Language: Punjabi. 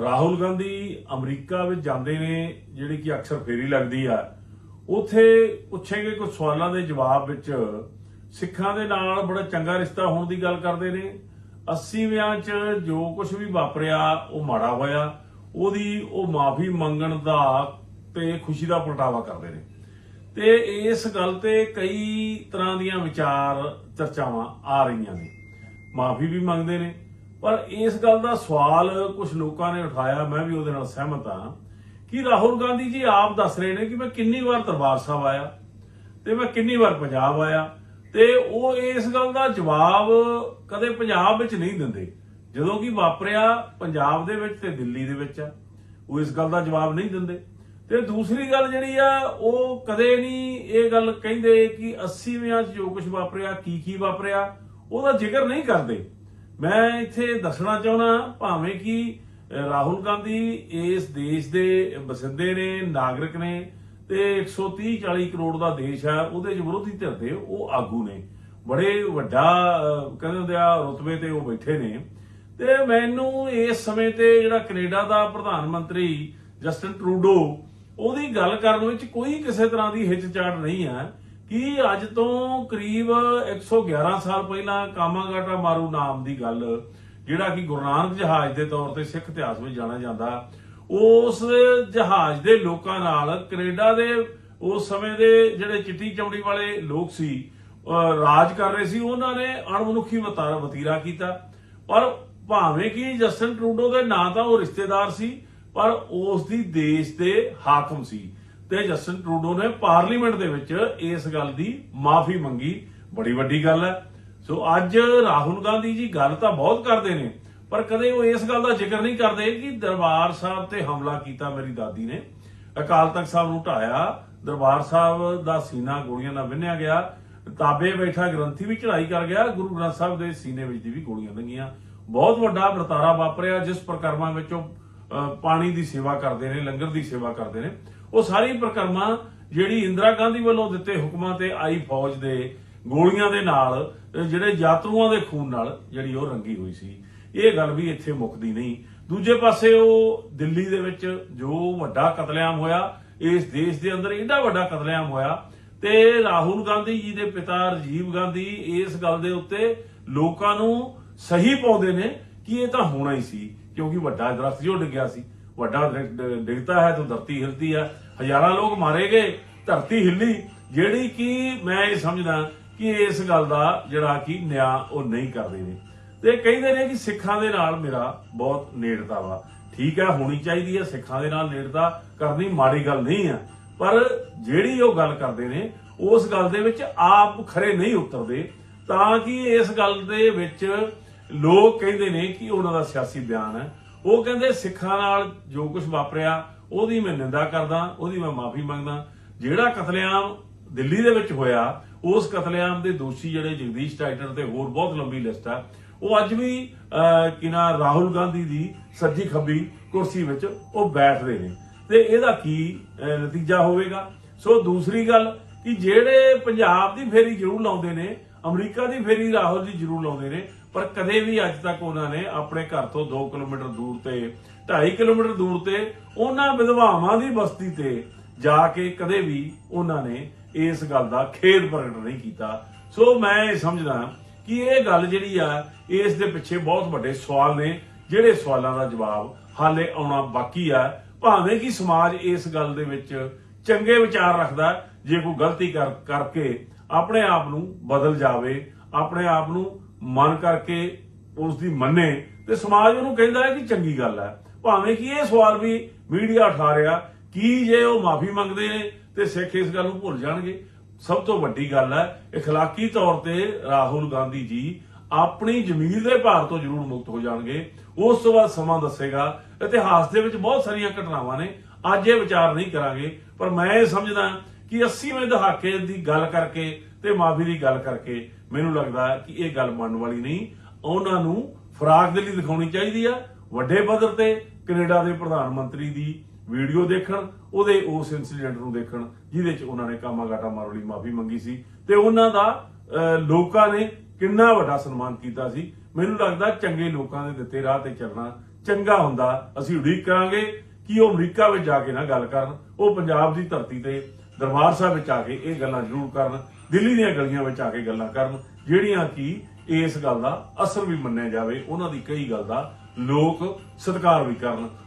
ਰਾਹੁਲ ਗਾਂਧੀ ਅਮਰੀਕਾ ਵਿੱਚ ਜਾਂਦੇ ਨੇ, ਜਿਹੜੀ ਕਿ ਅਕਸਰ ਫੇਰੀ ਲੱਗਦੀ ਆ। ਉਥੇ ਪੁੱਛੇ ਗਏ ਕੁਝ ਸਵਾਲਾਂ ਦੇ ਜਵਾਬ ਵਿੱਚ, ਸਿੱਖਾਂ ਦੇ ਨਾਲ ਬੜਾ ਚੰਗਾ ਰਿਸ਼ਤਾ ਹੋਣ ਦੀ ਗੱਲ ਕਰਦੇ ਨੇ। 80ਵਿਆਂ ਚ ਜੋ ਕੁਝ ਵੀ ਵਾਪਰਿਆ, ਉਹ ਮਾੜਾ ਹੋਇਆ। ਉਹਦੀ ਉਹ ਮਾਫੀ ਮੰਗਣ ਦਾ ਤੇ ਖੁਸ਼ੀ ਦਾ ਪਲਟਾਵਾ ਕਰਦੇ ਨੇ। ਤੇ ਇਸ ਗੱਲ ਤੇ ਕਈ ਤਰ੍ਹਾਂ ਦੀਆਂ ਵਿਚਾਰ ਚਰਚਾਵਾਂ ਆ ਰਹੀਆਂ ਨੇ। ਮਾਫੀ ਵੀ ਮੰਗਦੇ ਨੇ। ਪਰ ਇਸ ਗੱਲ ਦਾ ਸਵਾਲ ਕੁਝ ਲੋਕਾਂ ਨੇ ਉਠਾਇਆ, ਮੈਂ ਵੀ ਉਹਦੇ ਨਾਲ ਸਹਿਮਤ ਹਾਂ ਕਿ ਰਾਹੁਲ ਗਾਂਧੀ ਜੀ ਆਪ ਦੱਸ ਰਹੇ ਨੇ ਕਿ ਮੈਂ ਕਿੰਨੀ ਵਾਰ ਦਰਬਾਰ ਸਾਹਿਬ ਆਇਆ ਤੇ ਮੈਂ ਕਿੰਨੀ ਵਾਰ ਪੰਜਾਬ ਆਇਆ ਤੇ ਉਹ ਇਸ ਗੱਲ ਦਾ ਜਵਾਬ ਕਦੇ ਪੰਜਾਬ ਵਿੱਚ ਨਹੀਂ ਦਿੰਦੇ। ਜਦੋਂ ਕਿ ਵਾਪਰਿਆ ਪੰਜਾਬ ਦੇ ਵਿੱਚ ਤੇ ਦਿੱਲੀ ਦੇ ਵਿੱਚ ਆ, ਉਹ ਇਸ ਗੱਲ ਦਾ ਜਵਾਬ ਨਹੀਂ ਦਿੰਦੇ। ਤੇ ਦੂਸਰੀ ਗੱਲ ਜਿਹੜੀ ਆ, ਉਹ ਕਦੇ ਨਹੀਂ ਇਹ ਗੱਲ ਕਹਿੰਦੇ ਕਿ 80ਵਿਆਂ 'ਚ ਜੋ ਕੁਝ ਵਾਪਰਿਆ ਕੀ ਕੀ ਵਾਪਰਿਆ, ਉਹਦਾ ਜ਼ਿਕਰ ਨਹੀਂ ਕਰਦੇ। ਮੈਂ ਇੱਥੇ ਦੱਸਣਾ ਚਾਹੁੰਦਾ ਭਾਵੇਂ ਕਿ ਰਾਹੁਲ ਗਾਂਧੀ ਇਸ ਦੇਸ਼ ਦੇ ਵਸਿੰਦੇ ਨੇ, ਨਾਗਰਿਕ ਨੇ ਤੇ 130 40 ਕਰੋੜ ਦਾ ਦੇਸ਼ ਹੈ, ਉਹਦੇ ਚ ਵਿਰੋਧੀ ਧਿਰ ਦੇ ਉਹ ਆਗੂ ਨੇ। ਬੜੇ ਵੱਡਾ ਕਹਿੰਦੇ ਹੁੰਦੇ ਆ, ਰੁਤਬੇ ਤੇ ਉਹ ਬੈਠੇ ਨੇ। ਤੇ ਮੈਨੂੰ ਇਸ ਸਮੇਂ ਤੇ ਜਿਹੜਾ ਕੈਨੇਡਾ ਦਾ ਪ੍ਰਧਾਨ ਮੰਤਰੀ ਜਸਟਨ ਟਰੂਡੋ, ਉਹਦੀ ਗੱਲ ਕਰਨ ਵਿੱਚ ਕੋਈ ਕਿਸੇ ਤਰ੍ਹਾਂ ਦੀ ਹਿਚਚਾਟ ਨਹੀਂ ਹੈ। ਕਿ ਅੱਜ ਤੋਂ ਕਰੀਬ 111 ਸਾਲ ਪਹਿਲਾਂ ਕਾਮਾਗਾਟਾ ਮਾਰੂ ਨਾਮ ਦੀ ਗੱਲ, ਜਿਹੜਾ ਕਿ ਗੁਰੂ ਨਾਨਕ ਜਹਾਜ਼ ਦੇ ਤੌਰ ਤੇ ਸਿੱਖ ਇਤਿਹਾਸ ਵਿੱਚ ਜਾਣਿਆ ਜਾਂਦਾ, ਉਸ ਜਹਾਜ਼ ਦੇ ਲੋਕਾਂ ਨਾਲ ਕੈਨੇਡਾ ਦੇ ਉਸ ਸਮੇਂ ਦੇ ਜਿਹੜੇ ਚਿੱਟੀ ਚਮੜੀ ਵਾਲੇ ਲੋਕ ਸੀ ਰਾਜ ਕਰ ਰਹੇ ਸੀ, ਉਹਨਾਂ ਨੇ ਅਣਮਨੁੱਖੀ ਵਤਾਰਾ ਵਤੀਰਾ ਕੀਤਾ। ਪਰ ਭਾਵੇਂ ਕਿ ਜਸਟਨ ਟਰੂਡੋ ਦੇ ਨਾਂ ਤਾਂ ਉਹ ਰਿਸ਼ਤੇਦਾਰ ਸੀ, ਪਰ ਉਸ ਦੀ ਦੇਸ਼ ਦੇ ਹਾਕਮ ਸੀ। ਤੇ ਜਸਟਨ ਟਰੂਡੋ ਨੇ ਪਾਰਲੀਮੈਂਟ ਦੇ ਵਿੱਚ ਇਸ ਗੱਲ ਦੀ ਮਾਫੀ ਮੰਗੀ। ਬੜੀ ਵੱਡੀ ਗੱਲ ਹੈ। ਸੋ ਅੱਜ ਰਾਹੁਲ ਗਾਂਧੀ ਜੀ ਗੱਲ ਤਾਂ ਬਹੁਤ ਕਰਦੇ ਨੇ, ਪਰ ਕਦੇ ਉਹ ਇਸ ਗੱਲ ਦਾ ਜ਼ਿਕਰ ਨਹੀਂ ਕਰਦੇ ਕਿ ਦਰਬਾਰ ਸਾਹਿਬ ਤੇ ਹਮਲਾ ਕੀਤਾ ਮੇਰੀ ਦਾਦੀ ਨੇ। ਅਕਾਲ ਤਖਤ ਸਾਹਿਬ ਨੂੰ ਢਾਇਆ, ਦਰਬਾਰ ਸਾਹਿਬ ਦਾ ਸੀਨਾ ਗੋਲੀਆਂ ਨਾਲ ਵਿੰਨਿਆ ਗਿਆ, ਤਾਬੇ ਬੈਠਾ ਗ੍ਰੰਥੀ ਵੀ ਚੜਾਈ ਕਰ ਗਿਆ, ਗੁਰੂ ਗ੍ਰੰਥ ਸਾਹਿਬ ਦੇ ਸੀਨੇ ਵਿੱਚ ਦੀ ਵੀ ਗੋਲੀਆਂ ਲੰਗੀਆਂ ਬਹੁਤ ਵੱਡਾ ਵਰਤਾਰਾ ਵਾਪਰਿਆ, ਜਿਸ ਪ੍ਰਕਰਮਾਂ ਵਿੱਚ ਉਹ ਪਾਣੀ ਦੀ ਸੇਵਾ ਕਰਦੇ ਨੇ, ਲੰਗਰ ਦੀ ਸੇਵਾ ਕਰਦੇ ਨੇ। ਉਹ ਸਾਰੀ ਪ੍ਰਕਰਮਾਂ ਜਿਹੜੀ ਇੰਦਰਾ ਗਾਂਧੀ ਵੱਲੋਂ ਦਿੱਤੇ ਹੁਕਮਾਂ ਤੇ ਆਈ ਫੌਜ ਦੇ ਗੋਲੀਆਂ ਦੇ ਨਾਲ ਜਿਹੜੇ ਯਾਤਰੂਆਂ ਦੇ ਖੂਨ ਨਾਲ ਜਿਹੜੀ ਉਹ ਰੰਗੀ ਹੋਈ ਸੀ। ਇਹ ਗੱਲ ਵੀ ਇੱਥੇ ਮੁੱਕਦੀ ਨਹੀਂ। ਦੂਜੇ ਪਾਸੇ ਉਹ ਦਿੱਲੀ ਦੇ ਵਿੱਚ ਜੋ ਵੱਡਾ ਕਤਲੇਆਮ ਹੋਇਆ, ਇਸ ਦੇਸ਼ ਦੇ ਅੰਦਰ ਏਡਾ ਵੱਡਾ ਕਤਲੇਆਮ ਹੋਇਆ ਤੇ ਰਾਹੁਲ ਗਾਂਧੀ ਜੀ ਦੇ ਪਿਤਾ ਰਾਜੀਵ ਗਾਂਧੀ ਇਸ ਗੱਲ ਦੇ ਉੱਤੇ ਲੋਕਾਂ ਨੂੰ ਸਹੀ ਪਾਉਂਦੇ ਨੇ ਕਿ ਇਹ ਤਾਂ ਹੋਣਾ ਹੀ ਸੀ। ਕਿਉਂਕਿ ਵੱਡਾ ਦਰਖਤ ਜੋ ਡਿੱਗਿਆ ਸੀ। ਵੱਡਾ ਡਿੱਗਦਾ ਹੈ ਤਾਂ ਧਰਤੀ ਹਿਲਦੀ ਹੈ। ਹਜ਼ਾਰਾਂ ਲੋਕ ਮਾਰੇ ਗਏ, ਧਰਤੀ ਹਿੱਲੀ। ਜਿਹੜੀ ਕਿ ਮੈਂ ਇਹ ਸਮਝਦਾ ਕਿ ਇਸ ਗੱਲ ਦਾ ਜਿਹੜਾ ਕਿ ਨਿਆਂ ਉਹ ਨਹੀਂ ਕਰਦੇ ਨੇ। ਤੇ ਕਹਿੰਦੇ ਨੇ ਕਿ ਸਿੱਖਾਂ ਦੇ ਨਾਲ ਮੇਰਾ ਬਹੁਤ ਨੇੜਤਾ ਵਾ। ਠੀਕ ਹੈ, ਹੋਣੀ ਚਾਹੀਦੀ ਹੈ, ਸਿੱਖਾਂ ਦੇ ਨਾਲ ਨੇੜਤਾ ਕਰਨੀ ਮਾੜੀ ਗੱਲ ਨਹੀਂ ਆ ਪਰ ਜਿਹੜੀ ਉਹ ਗੱਲ ਕਰਦੇ ਨੇ, ਉਸ ਗੱਲ ਦੇ ਵਿੱਚ ਆਪ ਖਰੇ ਨਹੀਂ ਉਤਰਦੇ। ਤਾਂ ਕਿ ਇਸ ਗੱਲ ਦੇ ਵਿੱਚ ਲੋਕ ਕਹਿੰਦੇ ਨੇ ਕਿ ਉਹਨਾਂ ਦਾ ਸਿਆਸੀ ਬਿਆਨ ਹੈ। ਉਹ ਕਹਿੰਦੇ ਸਿੱਖਾਂ ਨਾਲ ਜੋ ਕੁਝ ਵਾਪਰਿਆ ਉਹਦੀ ਮੈਂ ਨਿੰਦਾ ਕਰਦਾ ਉਹਦੀ ਮੈਂ ਮਾਫੀ ਮੰਗਦਾ। ਜਿਹੜਾ ਕਤਲੇਆਮ ਦਿੱਲੀ ਦੇ ਵਿੱਚ ਹੋਇਆ ਉਸ ਕਤਲੇਆਮ ਦੇ ਦੋਸ਼ੀ ਜਿਹੜੇ ਜਗਦੀਸ਼ ਟਾਈਟਰ ਤੇ ਹੋਰ ਬਹੁਤ ਲੰਬੀ ਲਿਸਟ ਆ। ਉਹ ਅੱਜ ਵੀ ਅਹ, ਰਾਹੁਲ ਗਾਂਧੀ ਦੀ ਸੱਜੀ ਖੱਬੀ ਕੁਰਸੀ ਵਿੱਚ ਉਹ ਬੈਠਦੇ ਨੇ। ਤੇ ਇਹਦਾ ਕੀ ਨਤੀਜਾ ਹੋਵੇਗਾ? ਸੋ ਦੂਸਰੀ ਗੱਲ ਕਿ ਜਿਹੜੇ ਪੰਜਾਬ ਦੀ ਫੇਰੀ ਜ਼ਰੂਰ ਲਾਉਂਦੇ ਨੇ ਅਮਰੀਕਾ ਦੀ ਫੇਰੀ ਰਾਹੁਲ ਜੀ ਜ਼ਰੂਰ ਲਾਉਂਦੇ ਨੇ ਪਰ ਕਦੇ ਵੀ ਅੱਜ ਤੱਕ ਉਹਨਾਂ ਨੇ ਆਪਣੇ ਘਰ ਤੋਂ 2 ਕਿਲੋਮੀਟਰ ਦੂਰ ਤੇ 2.5 ਕਿਲੋਮੀਟਰ ਦੂਰ ਤੇ, ਉਹਨਾਂ ਵਿਧਵਾਵਾਂ ਦੀ ਬਸਤੀ ਤੇ ਜਾ ਕੇ ਕਦੇ ਵੀ ਉਹਨਾਂ ਨੇ ਇਸ ਗੱਲ ਦਾ ਖੇਦ ਪ੍ਰਗਟ ਨਹੀਂ ਕੀਤਾ। ਸੋ ਮੈਂ ਇਹ ਸਮਝਦਾ ਕਿ ਇਹ ਗੱਲ ਜਿਹੜੀ ਆ, ਇਸ ਦੇ ਪਿੱਛੇ ਬਹੁਤ ਵੱਡੇ ਸਵਾਲ ਨੇ, ਜਿਹੜੇ ਸਵਾਲਾਂ ਦਾ ਜਵਾਬ ਹਾਲੇ ਆਉਣਾ ਬਾਕੀ ਆ। ਭਾਵੇਂ ਕਿ ਸਮਾਜ ਇਸ ਗੱਲ ਦੇ ਵਿੱਚ ਚੰਗੇ ਵਿਚਾਰ ਰੱਖਦਾ, ਜੇ ਕੋਈ ਗਲਤੀ ਕਰ, ਕਰਕੇ ਆਪਣੇ ਆਪ ਨੂੰ ਬਦਲ ਜਾਵੇ, ਆਪਣੇ ਆਪ ਨੂੰ ਮਨ ਕਰਕੇ ਉਸ ਦੀ ਮੰਨੇ ਤੇ ਸਮਾਜ ਉਹਨੂੰ ਕਹਿੰਦਾ ਹੈ ਕਿ ਚੰਗੀ ਗੱਲ ਹੈ ਭਾਵੇਂ ਕਿ ਇਹ ਸਵਾਲ ਵੀ ਮੀਡੀਆ ਉਠਾ ਰਿਹਾ ਕੀ ਜੇ ਉਹ ਮਾਫੀ ਮੰਗਦੇ ਨੇ ਤੇ ਸਿੱਖ ਇਸ ਗੱਲ ਨੂੰ ਭੁੱਲ ਜਾਣਗੇ ਸਭ ਤੋਂ ਵੱਡੀ ਗੱਲ ਹੈ اخلاقی ਤੌਰ ਤੇ ਰਾਹੁਲ ਗਾਂਧੀ ਜੀ ਆਪਣੀ ਜ਼ਮੀਰ ਦੇ ਭਾਰ ਤੋਂ ਜ਼ਰੂਰ ਮੁਕਤ ਹੋ ਜਾਣਗੇ ਉਸ ਤੋਂ ਬਾਅਦ ਸਮਾਂ ਦੱਸੇਗਾ ਇਤਿਹਾਸ ਦੇ ਵਿੱਚ ਬਹੁਤ ਸਾਰੀਆਂ ਘਟਨਾਵਾਂ ਨੇ ਅੱਜ ਇਹ ਵਿਚਾਰ ਨਹੀਂ ਕਰਾਂਗੇ ਪਰ ਮੈਂ ਇਹ ਸਮਝਦਾ ਕਿ 80ਵੇਂ ਦਹਾਕੇ ਦੀ ਗੱਲ ਕਰਕੇ ਤੇ ਮਾਫੀ ਦੀ ਗੱਲ ਕਰਕੇ ਮੈਨੂੰ ਲੱਗਦਾ ਕਿ ਇਹ ਗੱਲ ਮੰਨਣ ਵਾਲੀ ਨਹੀਂ। ਉਹਨਾਂ ਨੂੰ ਫਰਾਕ ਦੇ ਦਿਖਾਉਣੀ ਚਾਹੀਦੀ ਆ। ਵੱਡੇ ਪੱਧਰ ਤੇ ਕੈਨੇਡਾ ਦੇ ਪ੍ਰਧਾਨ ਮੰਤਰੀ ਦੀ ਵੀਡੀਓ ਦੇਖਣ ਉਹਦੇ ਉਸ ਇਨਸੀਡੈਂਟ ਨੂੰ ਦੇਖਣ ਜਿਹਦੇ ਚ ਉਹਨਾਂ ਨੇ ਕਾਮਾਗਾਟਾ ਮਾਰੂ ਲਈ ਮਾਫੀ ਮੰਗੀ ਸੀ। ਤੇ ਉਹਨਾਂ ਦਾ ਅਹ, ਲੋਕਾਂ ਨੇ ਕਿੰਨਾ ਵੱਡਾ ਸਨਮਾਨ ਕੀਤਾ ਸੀ। ਮੈਨੂੰ ਲੱਗਦਾ ਚੰਗੇ ਲੋਕਾਂ ਦੇ ਦਿੱਤੇ ਰਾਹ ਤੇ ਚੱਲਣਾ ਚੰਗਾ ਹੁੰਦਾ। ਅਸੀਂ ਉਡੀਕ ਕਰਾਂਗੇ ਕਿ ਉਹ ਅਮਰੀਕਾ ਵਿੱਚ ਜਾ ਕੇ ਨਾ ਗੱਲ ਕਰਨ। ਉਹ ਪੰਜਾਬ ਦੀ ਧਰਤੀ ਤੇ ਦਰਬਾਰ ਸਾਹਿਬ ਵਿੱਚ ਆ ਕੇ ਇਹ ਗੱਲਾਂ ਜ਼ਰੂਰ ਕਰਨ, ਦਿੱਲੀ ਦੀਆਂ ਗਲੀਆਂ ਵਿੱਚ ਆ ਕੇ ਗੱਲਾਂ ਕਰਨ, ਜਿਹੜੀਆਂ ਕਿ ਇਸ ਗੱਲ ਦਾ ਅਸਰ ਵੀ ਮੰਨਿਆ ਜਾਵੇ, ਉਹਨਾਂ ਦੀ ਕਈ ਗੱਲ ਦਾ ਲੋਕ ਸਤਿਕਾਰ ਵੀ ਕਰਨ।